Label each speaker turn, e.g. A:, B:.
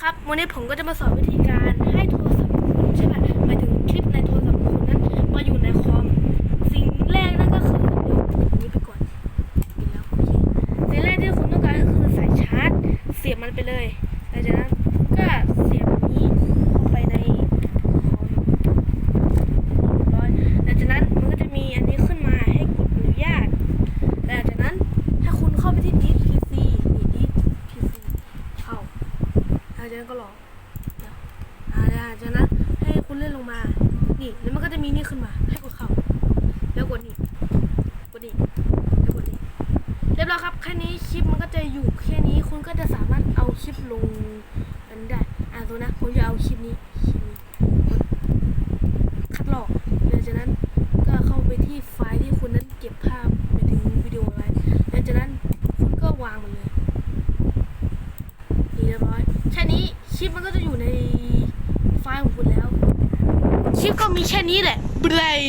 A: ครับ วันนี้ผมก็จะมาสอนวิธีการให้โทรศัพท์คุณใช่ไหมหมายถึงคลิปในโทรศัพท์คุณนั้นมาอยู่ในคอม สิ่งแรกนั่นก็คือเดี๋ยวผมนี้ไปก่อนปิดแล้วโอเคสิ่งแรกที่คุณต้องการก็คือสายชาร์จ เสียบมันไปเลยหลังจากนั้นก็เสียบนี้เข้าไปในคอมเรียบร้อยหลังจากนั้นมันก็จะมีอันนี้ขึ้นมาให้กดอนุญาต หลังจากนั้นถ้าคุณเข้าไปที่ดิส PC นี่ดิส PC เข้า หลัง จากนั้นก็รอเดี๋ยวอ่าหลังจากนั้นให้คุณเลื่อนลงมา นี่แล้วมันก็จะมีนี่ขึ้นมา ให้กดเข้าแล้วกดนี่กดนี่แล้วกดนี่เรียบร้อยครับแค่นี้คลิปมันก็จะอยู่แค่นี้คุณก็จะสามารถเอาคลิปลงอันได้อ่าตัวนะผมจะเอาคลิปนี้คลิปนี้กดคัดลอกหลังจากนั้นก็เข้าไปที่ไฟล์ที่คุณนั้นเก็บภาพไปถึงวิดีโอไว้หลังจากนั้นคุณก็วางมันเลย นี่เรียบร้อยแค่นี้ชิปมันก็จะอยู่ในไฟล์ของคุณแล้ว ชิปก็มีแค่นี้แหละเบรย